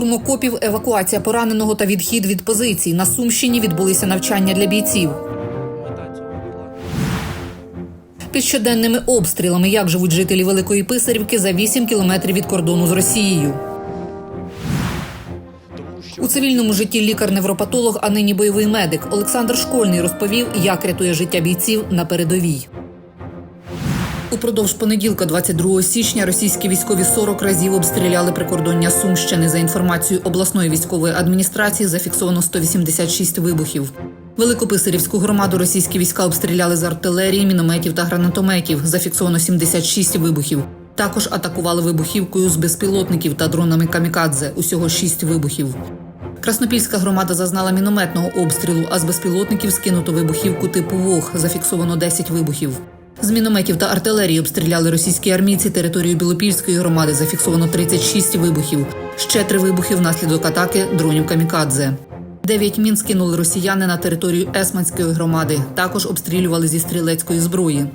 Штурм окопів, евакуація пораненого та відхід від позицій. На Сумщині відбулися навчання для бійців. Під щоденними обстрілами, як живуть жителі Великої Писарівки за 8 кілометрів від кордону з Росією. У цивільному житті лікар-невропатолог, а нині бойовий медик Олександр Школьний розповів, як рятує життя бійців на передовій. Упродовж понеділка, 22 січня, російські військові 40 разів обстріляли прикордоння Сумщини. За інформацією обласної військової адміністрації, зафіксовано 186 вибухів. Великописарівську громаду російські війська обстріляли з артилерії, мінометів та гранатометів. Зафіксовано 76 вибухів. Також атакували вибухівкою з безпілотників та дронами камікадзе. Усього 6 вибухів. Краснопільська громада зазнала мінометного обстрілу, а з безпілотників скинуто вибухівку типу ВОГ. Зафіксовано 10 вибухів. З мінометів та артилерії обстріляли російські армійці територію Білопільської громади. Зафіксовано 36 вибухів. Ще три вибухи внаслідок атаки дронів камікадзе. Дев'ять мін скинули росіяни на територію Есманської громади. Також обстрілювали зі стрілецької зброї.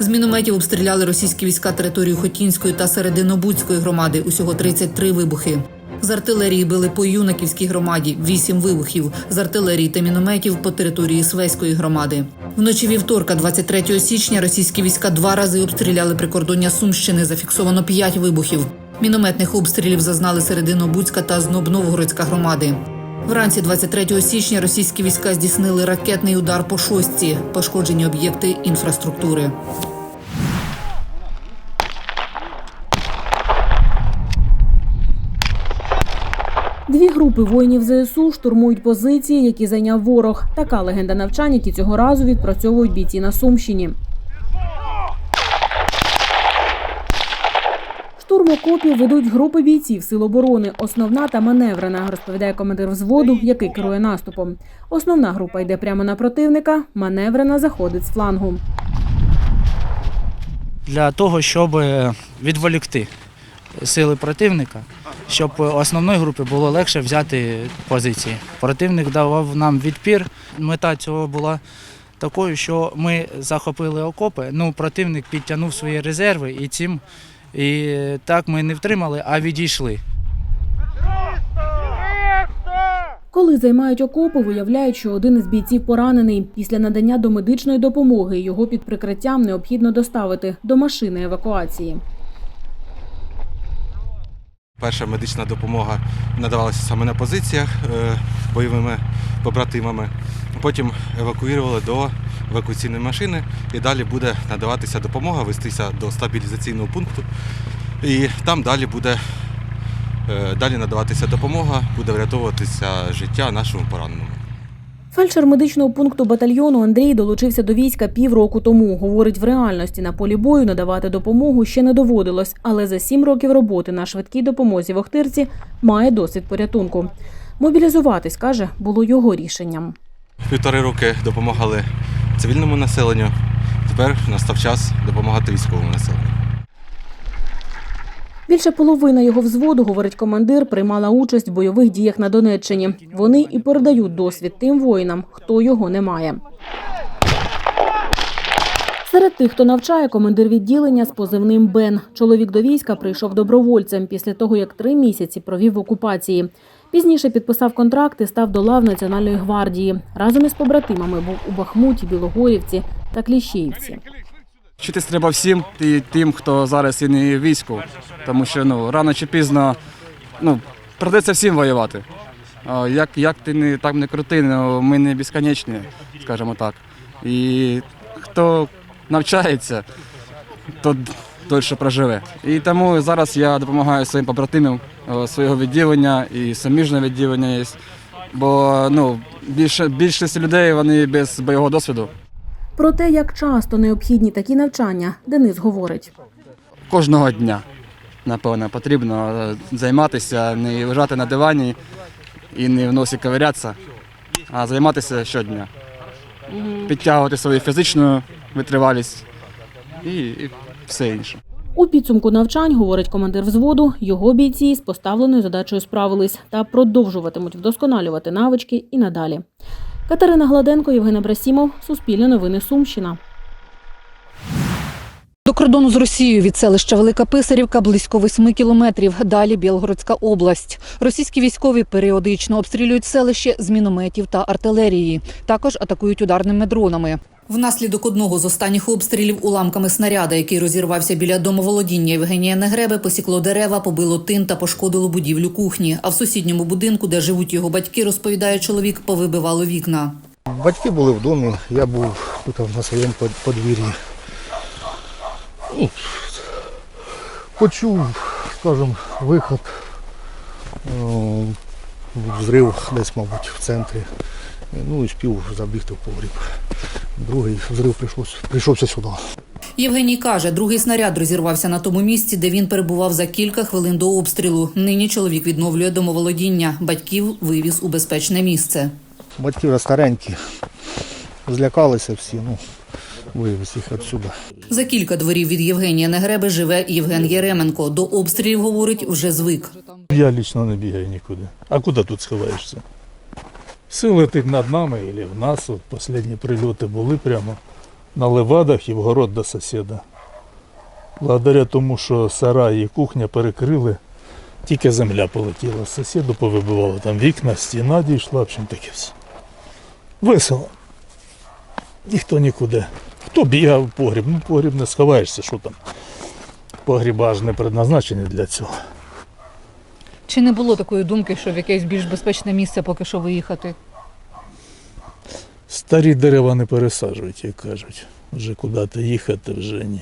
З мінометів обстріляли російські війська територію Хотінської та Серединобудської громади. Усього 33 вибухи. З артилерії били по юнаківській громаді 8 вибухів. З артилерії та мінометів по території Свеської громади. Вночі вівторка, 23 січня, російські війська два рази обстріляли прикордоння Сумщини. Зафіксовано 5 вибухів. Мінометних обстрілів зазнали Серединобудська та Знобновгородська громади. Вранці 23 січня російські війська здійснили ракетний удар по шостці, пошкоджені об'єкти інфраструктури. Дві групи воїнів ЗСУ штурмують позиції, які зайняв ворог. Така легенда навчань, які цього разу відпрацьовують бійці на Сумщині. Штурм окопів ведуть групи бійців Сил оборони. Основна та маневрена, розповідає командир взводу, який керує наступом. Основна група йде прямо на противника, маневрена заходить з флангу. для того, щоб е, відволікти сили противника, щоб основної групі було легше взяти позиції. Противник давав нам відпір. Мета цього була такою, що ми захопили окопи. Ну, противник підтягнув свої резерви і цим і так ми не втримали, а відійшли. Коли займають окопи, виявляють, що один із бійців поранений. Після надання домедичної допомоги його під прикриттям необхідно доставити до машини евакуації. Перша медична допомога надавалася саме на позиціях е, бойовими побратимами. Потім евакуювали до евакуаційної машини і далі буде надаватися допомога, вестися до стабілізаційного пункту. І там далі буде е, далі надаватися допомога, буде врятовуватися життя нашому пораненому. Фельдшер медичного пункту батальйону Андрій долучився до війська півроку тому. Говорить, в реальності на полі бою надавати допомогу ще не доводилось, але за сім років роботи на швидкій допомозі в Охтирці має досвід порятунку. Мобілізуватись, каже, було його рішенням. Півтори роки допомагали цивільному населенню. Тепер настав час допомагати військовому населенню. Більше половина його взводу, говорить командир, приймала участь в бойових діях на Донеччині. Вони і передають досвід тим воїнам, хто його не має. Серед тих, хто навчає, командир відділення з позивним Бен. Чоловік до війська прийшов добровольцем після того, як три місяці провів в окупації. Пізніше підписав контракт і став до лав Національної гвардії. Разом із побратимами був у Бахмуті, Білогорівці та Кліщеївці. Вчитись треба всім і тим, хто зараз і не війську, тому що ну рано чи пізно ну придеться всім воювати. Як, як ти не так не крути, ну, ми не безконечні, скажімо так. І хто навчається, то дольше проживе. І тому зараз я допомагаю своїм побратимам е, свого відділення і суміжне відділення є. Бо ну, більше, більшість людей вони без бойового досвіду. Про те, як часто необхідні такі навчання, Денис говорить. кожного дня. Напевно, потрібно е, займатися, не лежати на дивані і не в носі ковирятися, а займатися щодня. Підтягувати свою фізичну витривалість і, і все інше. У підсумку навчань, говорить командир взводу, його бійці з поставленою задачею справились та продовжуватимуть вдосконалювати навички і надалі. Катерина Гладенко, Євген Абрасімов, Суспільне новини Сумщина. До кордону з Росією від селища Велика Писарівка близько 8 кілометрів. Далі Білгородська область. Російські військові періодично обстрілюють селище з мінометів та артилерії. Також атакують ударними дронами. Внаслідок одного з останніх обстрілів уламками снаряда, який розірвався біля домоволодіння Євгенія Негреби, посікло дерева, побило тин та пошкодило будівлю кухні. А в сусідньому будинку, де живуть його батьки, розповідає чоловік, повибивало вікна. Батьки були в домі, я був тут на своєму подвір'ї. Ну, Почув, скажімо, виход, е, взрив десь, мабуть, в центрі. Ну і спів забігти в погріб. Другий взрив прийшлось, прийшовся сюди. Євгеній каже, другий снаряд розірвався на тому місці, де він перебував за кілька хвилин до обстрілу. Нині чоловік відновлює домоволодіння. Батьків вивіз у безпечне місце. Батьки вже старенькі, злякалися всі, ну, вивез їх відсюди. За кілька дворів від Євгенія Негреби живе Євген Єременко. До обстрілів, говорить, вже звик. Я лично не бігаю нікуди. А куди тут сховаєшся? Все летить над нами і в нас. От останні прильоти були прямо на левадах і в город до сусіда. Благодаря тому, що сарай і кухня перекрили, тільки земля полетіла. Сусіду повибивало там вікна, стіна дійшла, в общем таке все. Весело. Ніхто нікуди. Хто бігав в погріб? Ну, погріб не сховаєшся, що там. Погріба ж не предназначені для цього. Чи не було такої думки, що в якесь більш безпечне місце поки що виїхати? Старі дерева не пересаджують, як кажуть. Вже куди-то їхати вже ні.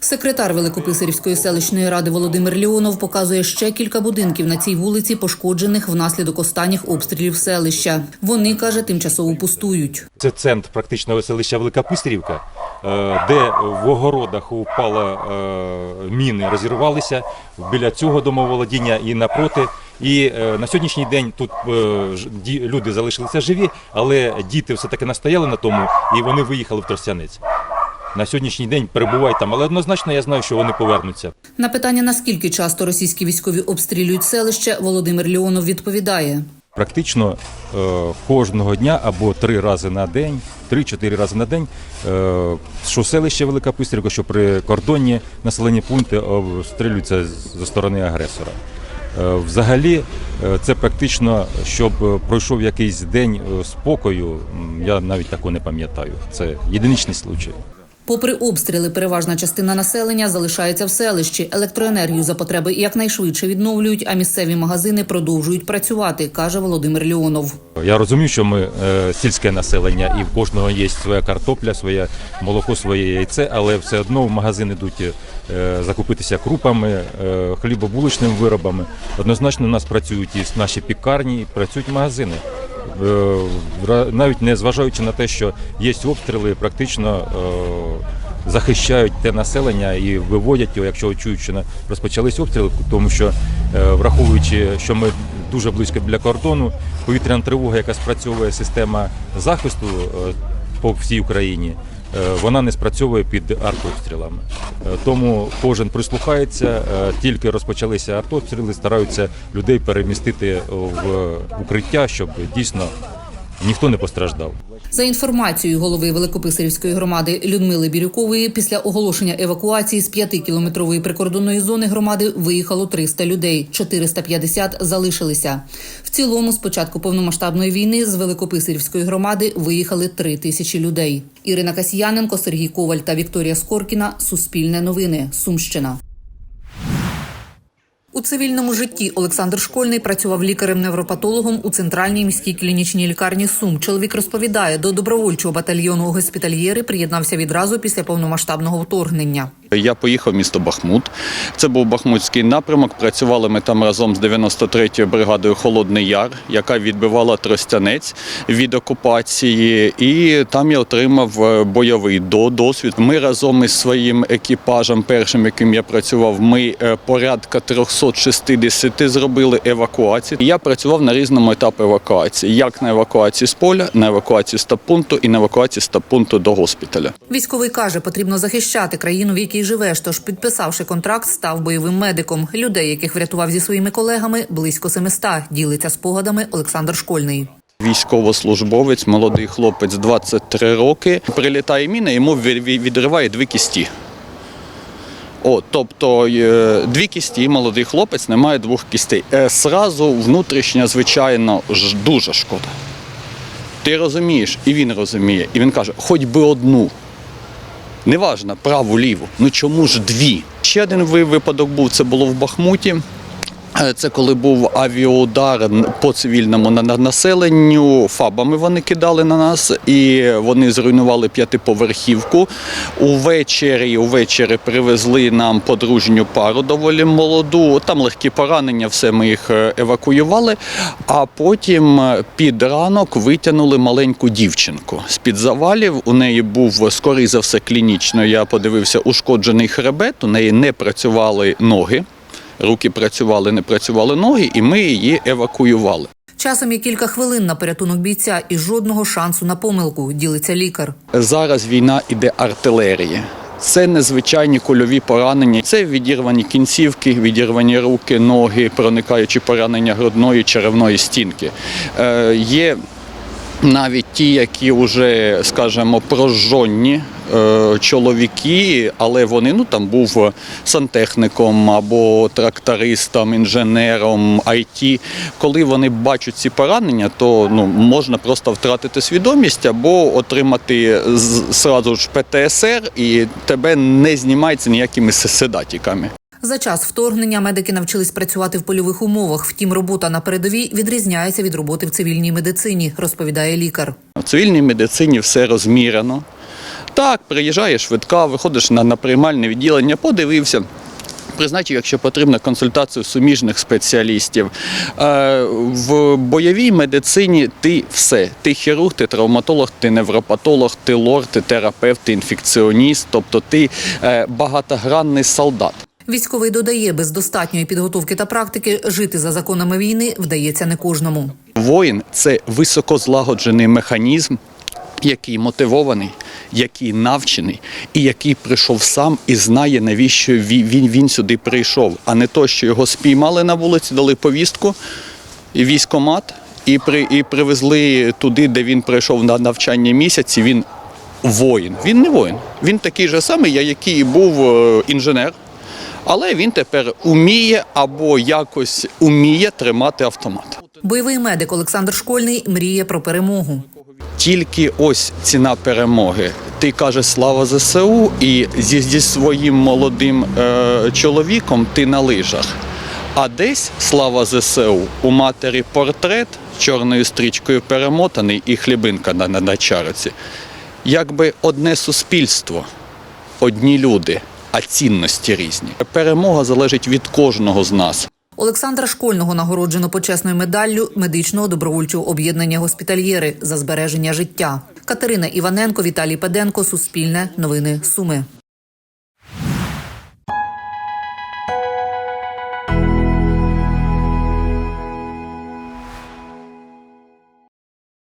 Секретар Великописарівської селищної ради Володимир Леонов показує ще кілька будинків на цій вулиці, пошкоджених внаслідок останніх обстрілів селища. Вони каже, тимчасово пустують. Це центр практичного селища Велика е, де в огородах упали е, міни, розірвалися біля цього домоволодіння і напроти. І е, на сьогоднішній день тут е, люди залишилися живі, але діти все-таки настояли на тому і вони виїхали в Тростянець. На сьогоднішній день перебувають там, але однозначно я знаю, що вони повернуться. На питання, наскільки часто російські військові обстрілюють селище, Володимир Леонов відповідає. Практично е, кожного дня або три рази на день, три-чотири рази на день, е, що селище Велика Пистрівка, що прикордонні населені пункти обстрілюються зі сторони агресора. Е, взагалі, це практично, щоб пройшов якийсь день спокою, я навіть такого не пам'ятаю. Це єдиничний случай. Попри обстріли, переважна частина населення залишається в селищі. Електроенергію за потреби якнайшвидше відновлюють, а місцеві магазини продовжують працювати, каже Володимир Леонов. Я розумію, що ми е, сільське населення, і в кожного є своя картопля, своє молоко, своє яйце, але все одно в магазин йдуть е, закупитися крупами, е, хлібобулочними виробами. Однозначно, у нас працюють і наші пікарні, і працюють магазини. Е, навіть не зважаючи на те, що є обстріли, практично е, захищають те населення і виводять його, якщо чують, що розпочались обстріли, тому що е, враховуючи, що ми дуже близько біля кордону, повітряна тривога, яка спрацьовує система захисту по всій Україні. Е, Вона не спрацьовує під артобстрілами. Е, Тому кожен прислухається, е, тільки розпочалися артобстріли, стараються людей перемістити в укриття, щоб дійсно ніхто не постраждав. За інформацією голови Великописарівської громади Людмили Бірюкової, після оголошення евакуації з 5-кілометрової прикордонної зони громади виїхало 300 людей, 450 залишилися. В цілому, з початку повномасштабної війни з Великописарівської громади виїхали 3 тисячі людей. Ірина Касьяненко, Сергій Коваль та Вікторія Скоркіна. Суспільне новини. Сумщина. У цивільному житті Олександр Школьний працював лікарем-невропатологом у центральній міській клінічній лікарні Сум. Чоловік розповідає, до добровольчого батальйону госпітальєри приєднався відразу після повномасштабного вторгнення. Я поїхав в місто Бахмут. Це був Бахмутський напрямок. Працювали ми там разом з 93-ю бригадою Холодний Яр, яка відбивала Тростянець від окупації. І там я отримав е, бойовий досвід. Ми разом із своїм екіпажем, першим, яким я працював, ми е, порядка 360 зробили евакуації. Я працював на різному етапі евакуації: як на евакуації з поля, на евакуації з таб-пункту і на евакуації з таб-пункту до госпіталя. Військовий каже, потрібно захищати країну, в якій живеш. Тож, підписавши контракт, став бойовим медиком. Людей, яких врятував зі своїми колегами, близько 700. Ділиться спогадами Олександр Школьний. Військовослужбовець, молодий хлопець, 23 роки. Прилітає міна, йому ві- ві- відриває дві кісті. О, тобто е, дві кісті, молодий хлопець не має двох кістей. Е, Сразу внутрішня, звичайно, дуже шкода. Ти розумієш, і він розуміє. І він каже, хоч би одну. Неважно, праву, ліву. Ну чому ж дві? Ще один випадок був, це було в Бахмуті. Е, Це коли був авіаудар по цивільному на- на- населенню, фабами вони кидали на нас, і вони зруйнували п'ятиповерхівку. Увечері, увечері привезли нам подружню пару доволі молоду. Там легкі поранення, все ми їх е, евакуювали. А потім е, під ранок витягнули маленьку дівчинку з під завалів. У неї був скорий за все клінічно. Я подивився ушкоджений хребет. У неї не працювали ноги. Руки працювали, не працювали ноги, і ми її евакуювали. Часом є кілька хвилин на порятунок бійця і жодного шансу на помилку, ділиться лікар. Зараз війна іде артилерії. Це незвичайні кульові поранення. Це відірвані кінцівки, відірвані руки, ноги, проникаючі поранення грудної черевної стінки. Е, є навіть ті, які вже, скажімо, прожжонні е, чоловіки, але вони ну там був сантехніком або трактористом, інженером, IT. Коли вони бачать ці поранення, то ну можна просто втратити свідомість або отримати зразу ж ПТСР, і тебе не знімається ніякими седатіками. За час вторгнення медики навчились працювати в польових умовах. Втім, робота на передовій відрізняється від роботи в цивільній медицині, розповідає лікар. В цивільній медицині все розмірено. Так, приїжджає швидка, виходиш на, на приймальне відділення, подивився. Призначив, якщо потрібно, консультацію суміжних спеціалістів. Е, в бойовій медицині ти все. Ти хірург, ти травматолог, ти невропатолог, ти лор, ти терапевт, ти інфекціоніст, тобто ти е, багатогранний солдат. Військовий додає, без достатньої підготовки та практики жити за законами війни вдається не кожному. Воїн це високозлагоджений механізм, який мотивований, який навчений, і який прийшов сам і знає, навіщо ві- він, він сюди прийшов, а не то, що його спіймали на вулиці, дали повістку і військомат, і, при, і привезли туди, де він прийшов на навчання місяці. Він воїн. Він не воїн. Він такий же самий, я- який був е, інженер. Але він тепер уміє або якось уміє тримати автомат. Бойовий медик Олександр Школьний мріє про перемогу. Тільки ось ціна перемоги. Ти кажеш слава ЗСУ, і зі, зі своїм молодим е, чоловіком ти на лижах. А десь слава ЗСУ у матері портрет чорною стрічкою перемотаний і хлібинка на, на, на чариці. Якби одне суспільство, одні люди, а цінності різні. Перемога залежить від кожного з нас. Олександра Школьного нагороджено почесною медаллю медичного добровольчого об'єднання госпітальєри за збереження життя. Катерина Іваненко, Віталій Педенко, Суспільне, Новини Суми.